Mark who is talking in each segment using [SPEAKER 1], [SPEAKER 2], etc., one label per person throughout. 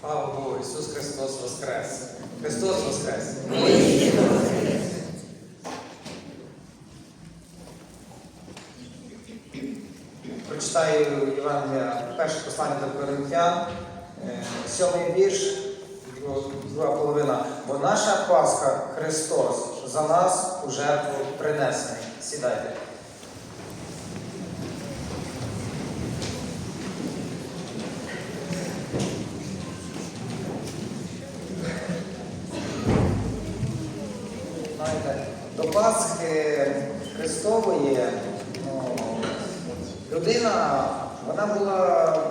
[SPEAKER 1] Слава Богу, Ісус Христос Воскрес! Христос Воскрес! Прочитаю Євангелія перше послання до Коринфян, е, сьомий вірш, друга половина. Бо наша Пасха Христос за нас у жертву принесений. Сідайте. Знаєте, до Пасхи Христової ну, людина вона була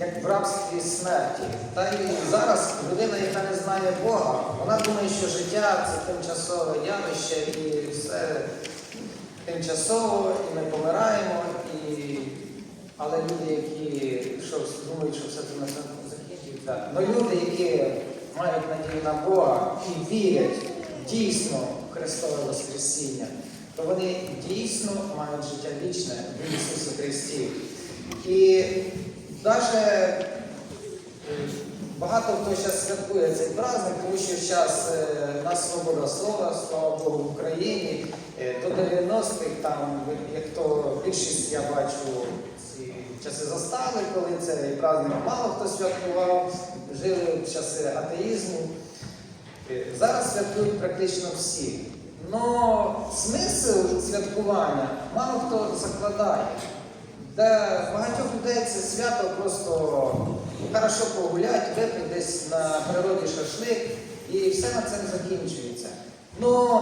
[SPEAKER 1] як в рабстві смерті. Та і зараз людина, яка не знає Бога, вона думає, що життя це тимчасове явище і все тимчасово, і ми помираємо. І... Але люди, які що, думають, що все це на закінчиться. Ну люди, які мають надію на Бога і вірять дійсно в Христове Воскресіння, то вони дійсно мають життя вічне в Ісусі Христі. І навіть багато хто зараз святкує цей праздник, тому що зараз у нас свобода слова, слава Богу, в Україні. Е, До 90-х там, як то більшість я бачу, ці часи застали, коли цей праздник мало хто святкував, жили в часи атеїзму. Е, Зараз святкують практично всі. Но смисл святкування мало хто закладає. Для багатьох людей це свято просто хорошо погуляти, випити десь на природі шашлик і все на цьому закінчується. Ну,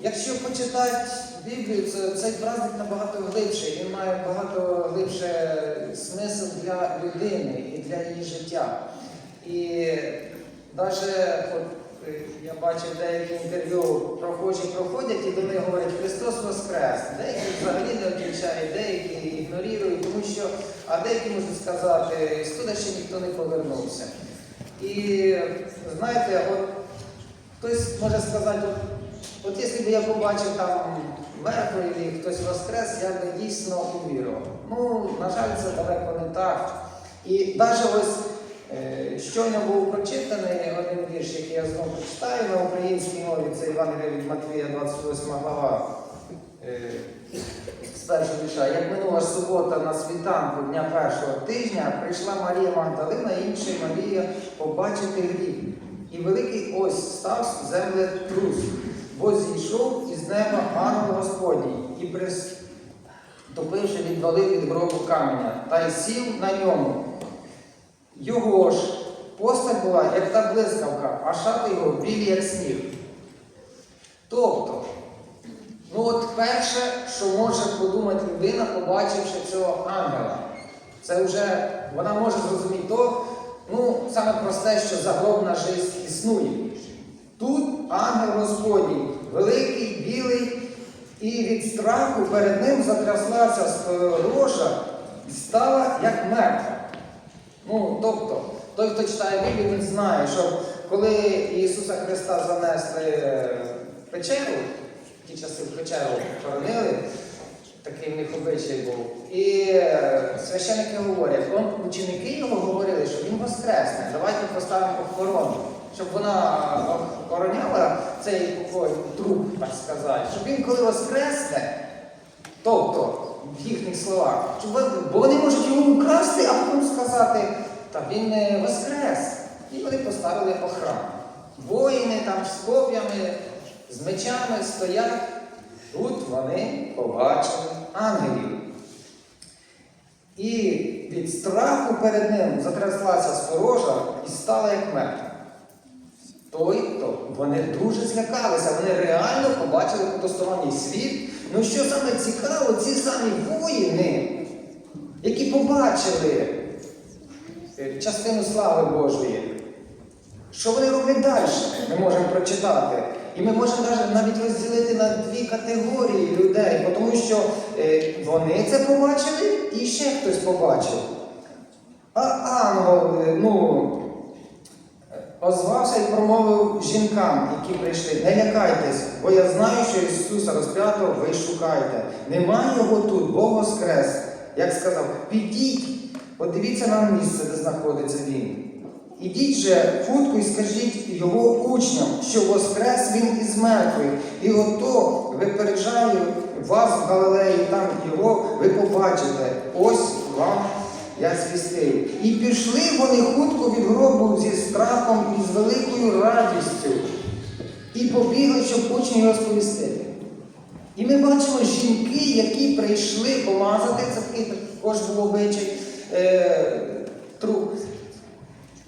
[SPEAKER 1] якщо почитати Біблію, то цей праздник набагато глибший, він має багато глибше смисл для людини і для її життя. І навіть е, я бачив деякі інтерв'ю прохожі проходять і до них говорять Христос Воскрес. Деякі взагалі не відвічають, деякі ігнорують, тому що, а деякі можуть сказати, студа ще ніхто не повернувся. І знаєте, от хтось може сказати, от, от якщо б я побачив там мертвий і хтось воскрес, я би дійсно увірував. Ну, на жаль, це далеко не так. І навіть ось е, щойно був прочитаний один вірш, який я знову прочитаю на українській мові, це Євангелія від Матвія, 28 глава. Е, з першого. Як минула субота на світанку дня першого тижня, прийшла Марія Магдалина, інша Марія побачити гріб. І великий ось став землетрус, бо зійшов із неба ангел Господній і приступивши, відвалив від гробу каменя та й сів на ньому. Його ж постать була, як та блискавка, а шати його білі, як сніг. Тобто, ну от перше, що може подумати людина, побачивши цього ангела, це вже вона може зрозуміти то, ну, саме просте, що загробна життя існує. Тут ангел Господній, великий, білий, і від страху перед ним затряслася сторожа і стала як мертва. Ну, тобто, той, хто читає Біблію, він знає, що коли Ісуса Христа занесли в печеру, ті часи в печеру хоронили, такий в обичай був. І е, священники говорять, он, ученики його говорили, що він воскресне, давайте поставимо охорону, щоб вона охороняла цей труп, так сказати, щоб він коли воскресне, тобто в їхніх словах, щоб бо вони можуть його украсти, а потім сказати, та він не воскрес. І вони поставили охрану. Воїни там з коп'ями, з мечами стоять. Тут вони побачили ангелів. І від страху перед ним затряслася сторожа і стала як мертва. Той, то вони дуже злякалися, вони реально побачили потусторонній світ. Ну що саме цікаво, ці самі воїни, які побачили е, частину слави Божої, що вони роблять далі, ми можемо прочитати. І ми можемо навіть розділити на дві категорії людей, тому що е, вони це побачили і ще хтось побачив. А ангел, е, ну, озвався і промовив жінкам, які прийшли, не лякайтесь, бо я знаю, що Ісуса розп'ятого ви шукаєте. Немає його тут, Бог воскрес. Як сказав, підіть, подивіться на місце, де знаходиться Він.
[SPEAKER 2] Ідіть же хутко і скажіть його учням, що воскрес він із мертвих, і ото випереджаю вас в Галилеї, там його ви побачите. Ось вам я звістив. І пішли вони хутко від гробу зі страхом і з великою радістю, і побігли, щоб учні його сповістити. І ми бачимо жінки, які прийшли помазати, це такий також е, труп.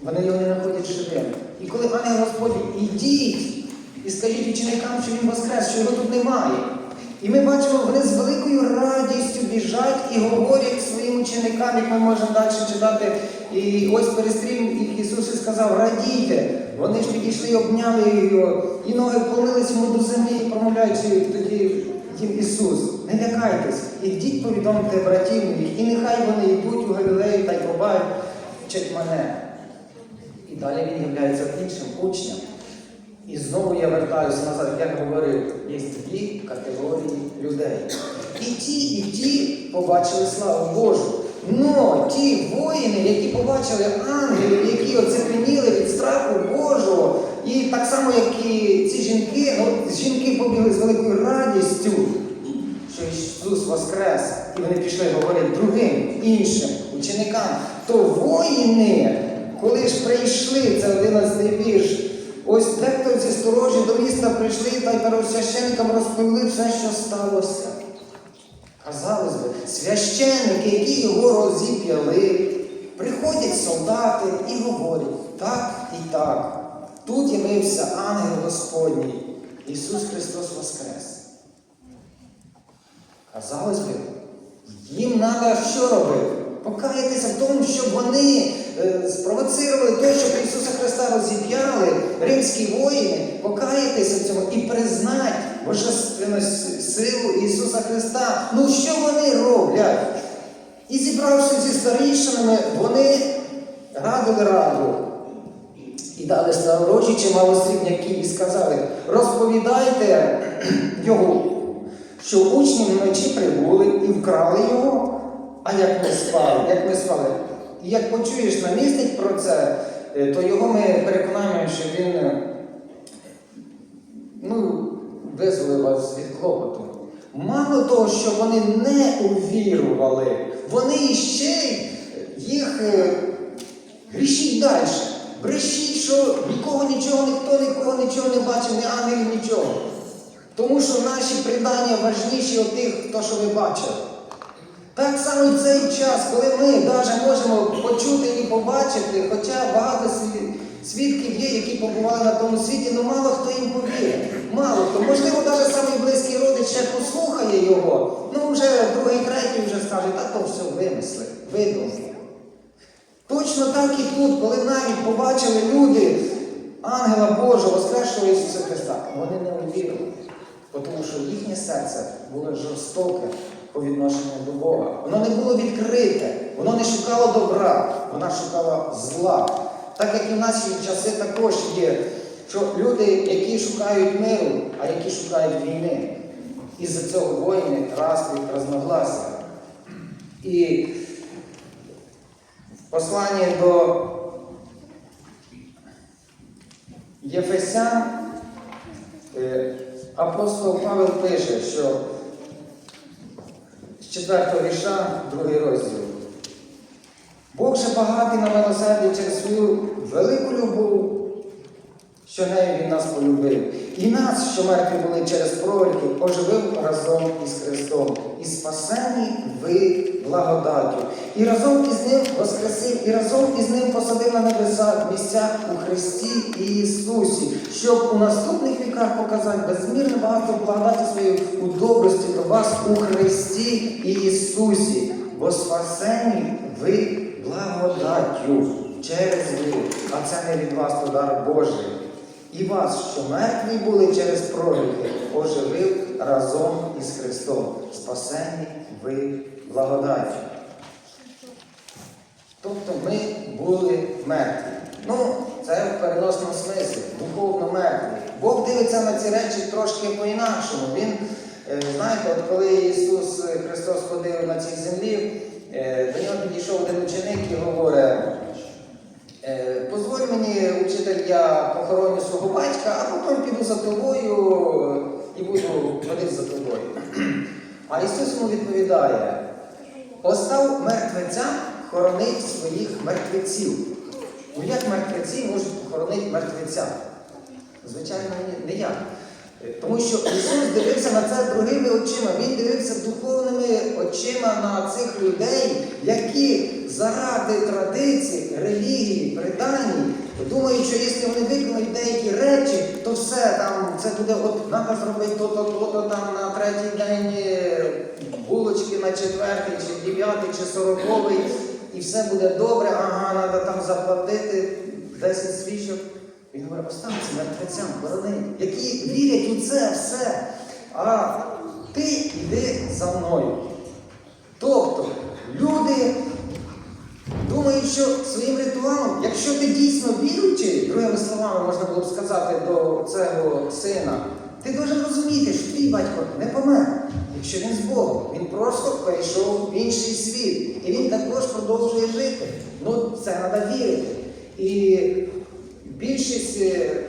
[SPEAKER 2] Вони його не знаходять живим. І коли ангел Господь, ідіть і скажіть ученикам, що він воскрес, що його тут немає. І ми бачимо, вони з великою радістю біжать і говорять своїм ученикам, як ми можемо далі читати. І ось перестрів їх Ісус і сказав, радійте. Вони ж підійшли і обняли його, і ноги вклонились йому до землі, промовляючи тоді їм Ісус. Не лякайтесь, ідіть повідомте братів моїх, і нехай вони йдуть у Галілею та й побачать мене. І далі він являється іншим учнем. І знову я вертаюся назад, як говорив, є дві категорії людей. І ті, і ті побачили славу Божу. Но ті воїни, які побачили ангелів, які оцепеніли від страху Божого, і так само, як і ці жінки, ну, жінки побігли з великою радістю, що Ісус Воскрес, і вони пішли говорять другим, іншим ученикам, то воїни, коли ж прийшли, це 11 вірш, ось дехто зі сторожі до міста прийшли та й первосвященникам розповіли все, що сталося. Казалось би, священники, які його розіп'яли, приходять солдати і говорять так і так. Тут явився ангел Господній, Ісус Христос Воскрес. Казалось би, їм треба що робити? Покаятися в тому, щоб вони е, спровоцирували те, щоб Ісуса Христа розіп'яли, римські воїни, покаятися в цьому і признати божественну силу Ісуса Христа. Ну що вони роблять? І зібравшись зі старішинами, вони радили раду. І дали старорочі чимало срібняків і сказали, розповідайте його, що учні вночі прибули і вкрали його, а як ми спали, як ми спали. І як почуєш намісник про це, е, то його ми переконаємо, що він е, ну, визволив вас від клопоту. Мало того, що вони не увірували, вони іще їх е, грішіть далі. Брешіть, що нікого нічого, ніхто нікого нічого не бачив, ні ангелів, нічого. Тому що наші предання важніші від тих, хто що ви бачили. Так само і цей час, коли ми навіть можемо почути і побачити, хоча багато свідків є, які побували на тому світі, але мало хто їм повірить. Мало хто. Можливо, навіть самий близький родич ще послухає його, ну вже другий, третій вже скаже, та то все вимисли, видумав. Точно так і тут, коли навіть побачили люди ангела Божого, Воскресшого Ісуса Христа, вони не увірили, тому що їхнє серце було жорстоке по відношенню до Бога. Воно не було відкрите, воно не шукало добра, воно шукало зла. Так як і в наші часи також є, що люди, які шукають миру, а які шукають війни. І за цього воїни розквіт, розногласия. І в посланні до Єфесян е, апостол Павел пише, що з 4 вірша, другий розділ. Бог же багатий на милосердя через свою велику любов, що нею він нас полюбив. І нас, що мертві були через проріки, оживив разом із Христом, і спасені ви благодаттю. І разом із ним воскресив, і разом із ним посадив на небесах в місцях у Христі і Ісусі, щоб у наступних віках показати безмірно багато благодаті своєї у добрості до вас у Христі і Ісусі, бо спасені ви благодаттю через віру, а це не від вас то дар Божий. І вас, що мертві були через проріки, оживив разом із Христом. Спасені ви благодаті. Тобто ми були мертві. Ну, це в переносному смислі, духовно мертві. Бог дивиться на ці речі трошки по-інакшому. Він, е, знаєте, от коли Ісус Христос ходив на цій землі, е, до нього підійшов один ученик і говорить, Е, Позволь батька, а потім піду за тобою і буду ходити за тобою. А Ісус йому відповідає: постав мертвецям хоронить своїх мертвеців. Ну як мертвеці можуть похоронити мертвеця? Звичайно, не. Е, Тому що Ісус дивився на це другими очима. Він дивився духовними очима на цих людей, які заради традицій, релігії, предані, думають, що якщо вони виконують деякі речі, то все там це буде от треба зробити то-то, то-то там на третій день е, булочки на четвертий, чи дев'ятий, чи сороковий, і все буде добре, ага, треба там заплатити 10 свічок. Він говорить, останься мертвецям, борони, які вірять у це все. А ти йди за мною. Тобто люди думають, що своїм ритуалом, якщо ти дійсно віруючий, другими словами можна було б сказати до цього сина, ти должен розуміти, що твій батько не помер, якщо він з Богом. Він просто перейшов в інший світ. І він також продовжує жити. Ну, це треба вірити. І більшість е,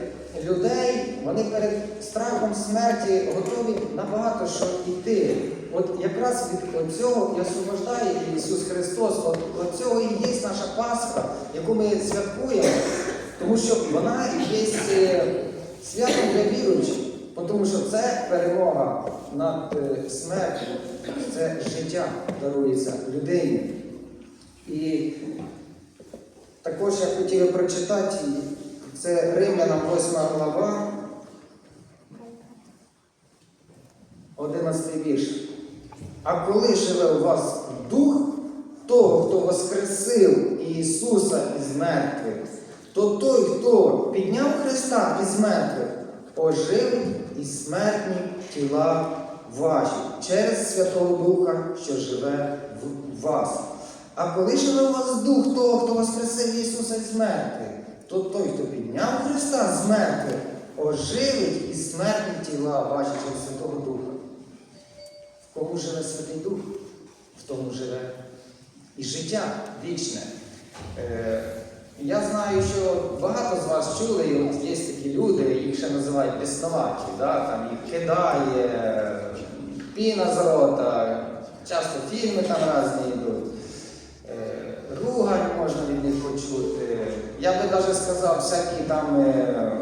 [SPEAKER 2] людей, вони перед страхом смерті готові набагато що йти. От якраз від цього і освобождає Ісус Христос. От, от цього і є наша Пасха, яку ми святкуємо, тому що вона є е, святом для віруючих. Тому що це перемога над е, смертю, це життя дарується людині. І також я хотів прочитати, це Римлянам 8 глава, 11 вірш. А коли живе у вас дух того, хто воскресив Ісуса із мертвих, то той, хто підняв Христа із мертвих, оживить і смертні тіла ваші через Святого Духа, що живе в вас. А коли живе у вас дух того, хто воскресив Ісуса із мертвих, то той, хто підняв Христа з мертвих, оживить і смертні тіла ваші через Святого Духа. Кому живе Святий Дух, в тому живе і життя вічне. Е, я знаю, що багато з вас чули, і от є такі люди, їх ще називають безноваті, да? там їх кидає, піна з рота, часто фільми там різні йдуть. Е, Ругань можна від них почути. Я би навіть сказав, всякі там е,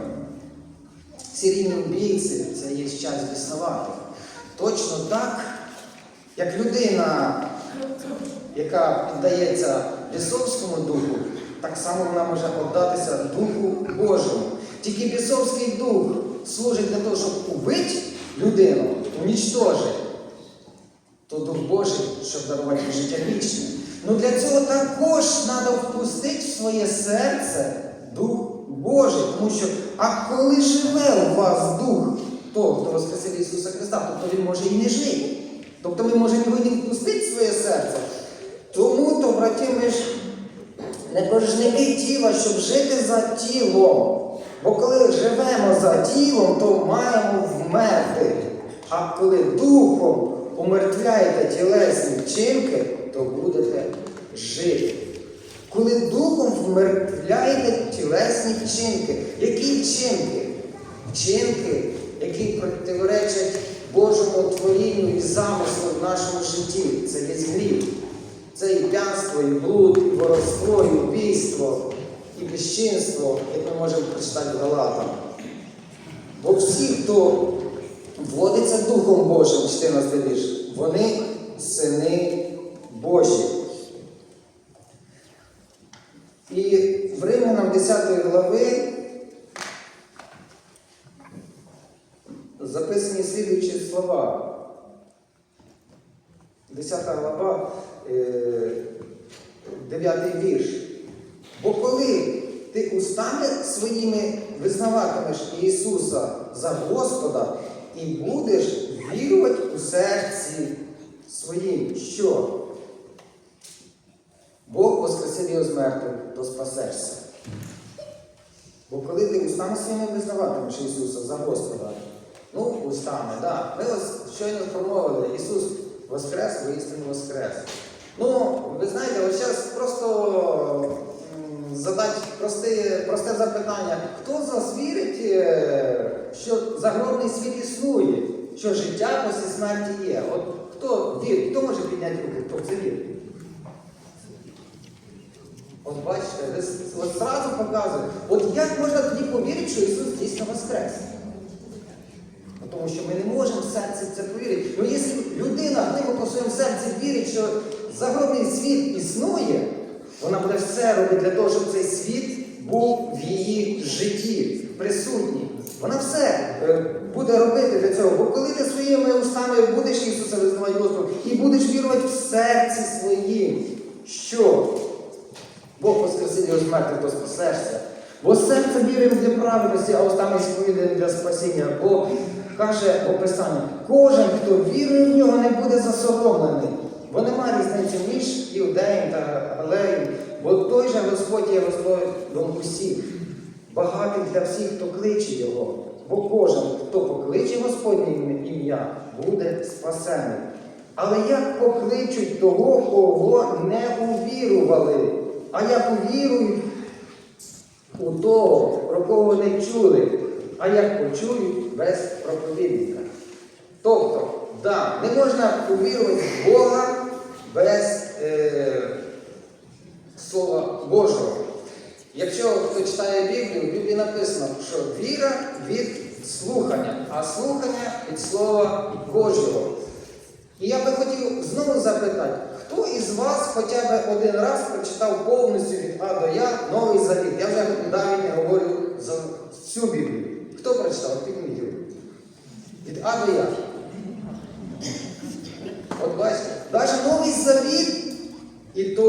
[SPEAKER 2] серійні вбійці, це є час біснуватих. Точно так, як людина, яка піддається бісовському духу, так само вона може віддатися Духу Божому. Тільки бісовський дух служить для того, щоб убити людину, унічтожити то Дух Божий, щоб дарувати життя вічне. Ну для цього також треба впустити в своє серце Дух Божий. Тому що, а коли живе у вас Дух того, хто Воскресив Ісуса Христа, тобто Він може і не жити. Тобто ми можемо його не впустити в своє серце. Тому то, браті, ми ж не боржники тіла, щоб жити за тілом. Бо коли живемо за тілом, то маємо вмерти. А коли духом умертвляєте тілесні вчинки, то будете жити. Коли духом вмертвляєте тілесні вчинки, які вчинки? Вчинки, які противоречать Божому творінню і замислу в нашому житті. Це є гріх. Це і п'янство, і блуд, і воровство, і убійство, і безчинство, як ми можемо прочитати в Галатам. Бо всі, хто вводиться Духом Божим, 14 вірш, вони сини Божі. І в Римлянам 10 глави записані слідуючі слова. 10 глава, 9 вірш. Бо коли ти устами своїми визнаватимеш Ісуса за Господа і будеш вірувати у серці своїм, що Бог воскресив його з мертвих, то спасешся. Бо коли ти устами своїми визнаватимеш Ісуса за Господа, ну, устами, так. Да. Ми ось щойно промовили, Ісус воскрес, воістину воскрес. Ну, ви знаєте, ось зараз просто задати просте, просте запитання. Хто з вас вірить, е, що загробний світ існує, що життя після смерті є? От хто вірить? Хто може підняти руки? Хто це вірить? От бачите, от зразу показує. От як можна тоді повірити, що Ісус дійсно воскрес? Тому що ми не можемо в серці це повірити. Ну, якщо людина глибоко в своєму серці вірить, що загробний світ існує, вона буде все робити для того, щоб цей світ був в її житті, присутній. Вона все е, буде робити для цього. Бо коли ти своїми устами будеш Ісуса визнавати Господом і будеш вірувати в серці своїм, що Бог воскресив його з то спасешся. Бо серце віримо для праведності, а устами сповідаємо для спасіння. Бо каже описання, кожен, хто вірує в нього, не буде засоромлений. Бо немає різниці між іудеєм та галеєм, бо той же Господь є Господом усіх, багатий для всіх, хто кличе його. Бо кожен, хто покличе Господнє ім'я, буде спасений. Але як покличуть того, кого не увірували? А як увірують у того, про кого не чули, а як почують без проповідника. Тобто, да, не можна увірувати в Бога без е, Слова Божого. Якщо хто читає Біблію, в Біблії написано, що віра від слухання, а слухання від Слова Божого. І я би хотів знову запитати, хто із вас хоча б один раз прочитав повністю від А до Я Новий Завіт? Я вже навіть не говорю за всю Біблію. Хто прочитав? Підніміть руку. Від А. От бачите, навіть Новий Завіт і то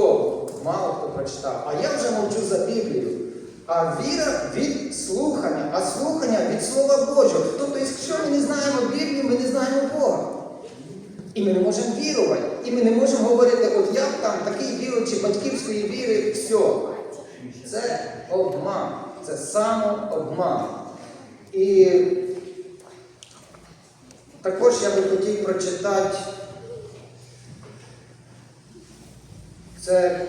[SPEAKER 2] мало хто прочитав. А я вже мовчу за Біблію. А віра від слухання, а слухання від Слова Божого. Тобто, якщо ми не знаємо Біблію, ми не знаємо Бога. І ми не можемо вірувати. І ми не можемо говорити, от я там такий віруючий батьківської віри, все. Це обман. Це самообман. І також я би хотів прочитати. Це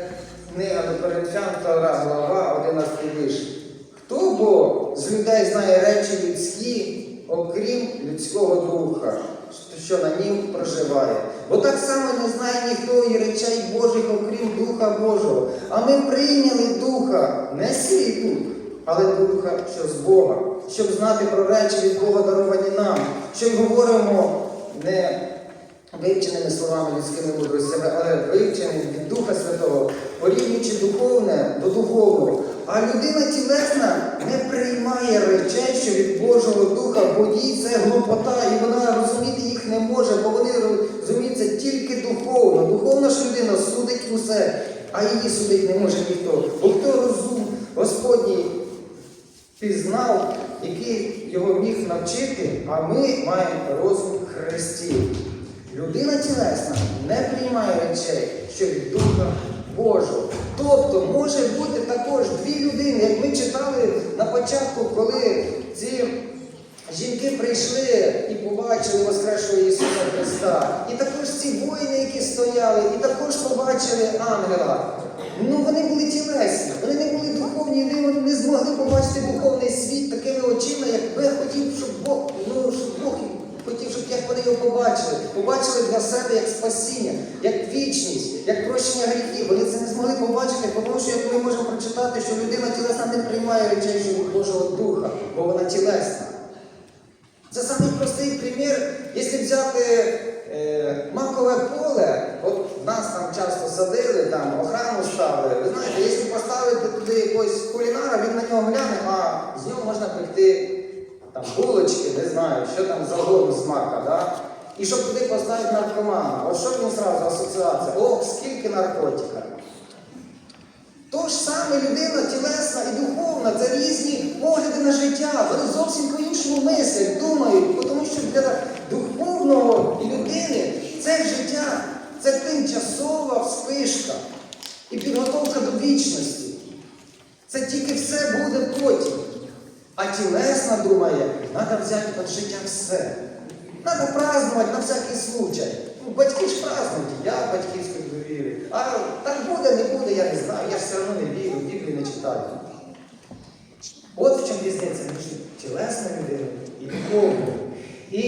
[SPEAKER 2] книга до Коринфян, 2 глава, 11 вірш. Хто бо з людей знає речі людські, окрім людського духа, що на нім проживає? Бо так само не знає ніхто і речей Божих, окрім Духа Божого. А ми прийняли Духа, не свій дух, але Духа, що з Бога, щоб знати про речі від Бога даровані нам, що говоримо не вивченими словами людськими мудростями, але вивченими від Духа Святого, порівнюючи духовне до духовного. А людина тілесна не приймає речей, що від Божого Духа, бо їй це глупота, і вона розуміти їх не може, бо вони розуміються тільки духовно. Духовна ж людина судить усе, а її судить не може ніхто. Бо хто розум Господній пізнав, який його міг навчити, а ми маємо розум Христів. Людина тілесна не приймає речей, що від Духа Божого. Тобто може бути також дві людини, як ми читали на початку, коли ці жінки прийшли і побачили Воскресшого Ісуса Христа. І також ці воїни, які стояли, і також побачили ангела. Ну вони були тілесні, вони не були духовні, вони не змогли побачити духовний світ такими очима, як би хотів, щоб Бог, ну, щоб Бог хотів, щоб як вони його побачили. Побачили для себе як спасіння, як вічність, як прощення гріхів. Вони це не змогли побачити, тому що як ми можемо прочитати, що людина тілесна не приймає речей Божого Духа, бо вона тілесна. Це самий простий примір, якщо взяти е, макове поле, от нас там часто садили, там охрану ставили. Ви знаєте, якщо поставити туди якогось кулінара, він на нього гляне, а з нього можна пекти там булочки, не знаю, що там завгодно з мака, да? І щоб туди поставити наркомана, от що він зразу асоціація? О, скільки наркотика. То ж саме людина тілесна і духовна, це різні погляди на життя. Вони зовсім по-іншому мислять, думають, тому що для духовного людини це життя, це тимчасова вспишка і підготовка до вічності. Це тільки все буде потім. А тілесна думає, треба взяти від життя все. Треба празднувати на всякий случай. Ну, батьки ж празднують, я батьківської довіри. А так буде, не буде, я не знаю. Я все одно не вірю, Біблію не читають. От в чому різниця між тілесною людиною і духовною. І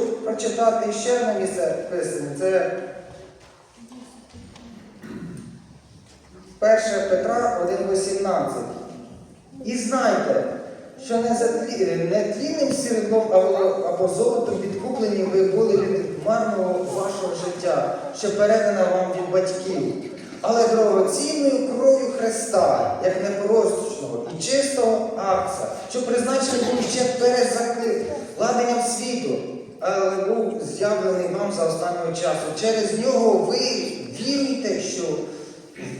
[SPEAKER 2] прочитати ще одне місце писане. Це 1 Петра 1,18. І знайте, що не, тлінним сріблом або золотом відкуплені ви були від марного вашого життя, що передано вам від батьків, але дорогоцінною кров'ю Христа, як непорочного і чистого акця, що призначений був ще перед закладенням світу, але був з'явлений вам за останнього часу. Через нього ви віруєте, що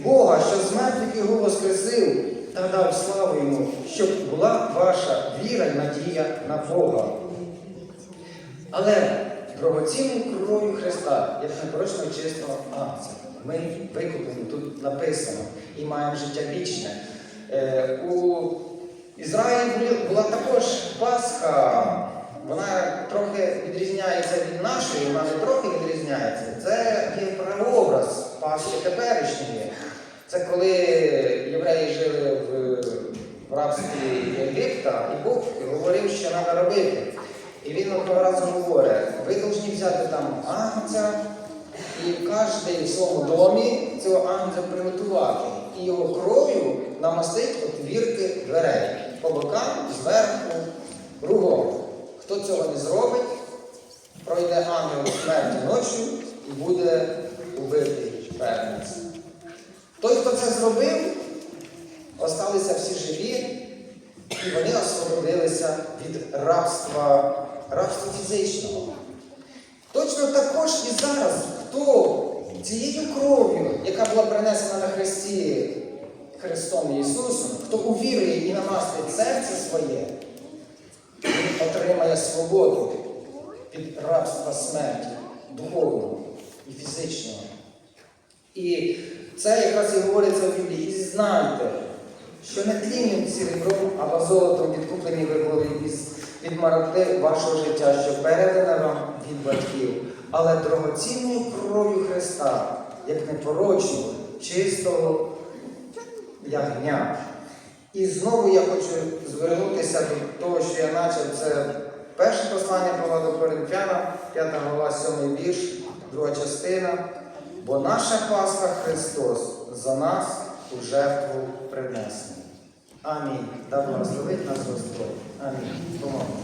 [SPEAKER 2] Бога, що з мертвих його воскресив та дав славу йому, щоб була ваша віра і надія на Бога. Але дорогоцінною кров'ю Христа, як непорочного чистого акція, ми викуплені, тут написано, і маємо життя вічне. Е, у Ізраїлі була також Пасха, вона трохи відрізняється від нашої, вона не трохи відрізняється. Це є прообраз Пасхи теперішньої. Це коли євреї жили в, в рабстві Єгипта, і Бог говорив, що треба робити. І він одного разу говорить, ви повинні взяти там агнця і в своєму домі цього агнця приготувати. І його кров'ю намастить отвірки дверей по бокам, зверху, кругом. Хто цього не зробить, пройде ангел смерті ночі і буде убитий перниць. Той, хто це зробив, осталися всі живі, і вони освободилися від рабства, рабства фізичного. Точно також і зараз, хто цією кров'ю, яка була принесена на Христі Христом Ісусом, хто увірує і намастить серце своє, він отримає свободу від рабства смерті, духовного і фізичного. І це якраз і говориться в Біблії. І знайте, що не тлінним серебром або золотом відкуплені ви були від марати вашого життя, що передане вам від батьків, але дорогоцінною кров'ю Христа, як непорочного, чистого ягня. І знову я хочу звернутися до того, що я почав. Це перше послання Павла до Коринфяна, 5 глава, 7 вірш, друга частина. Бо наша Пасха Христос за нас у жертву принесена. Амінь. Да благословить нас Господь. Амінь. Помолимо.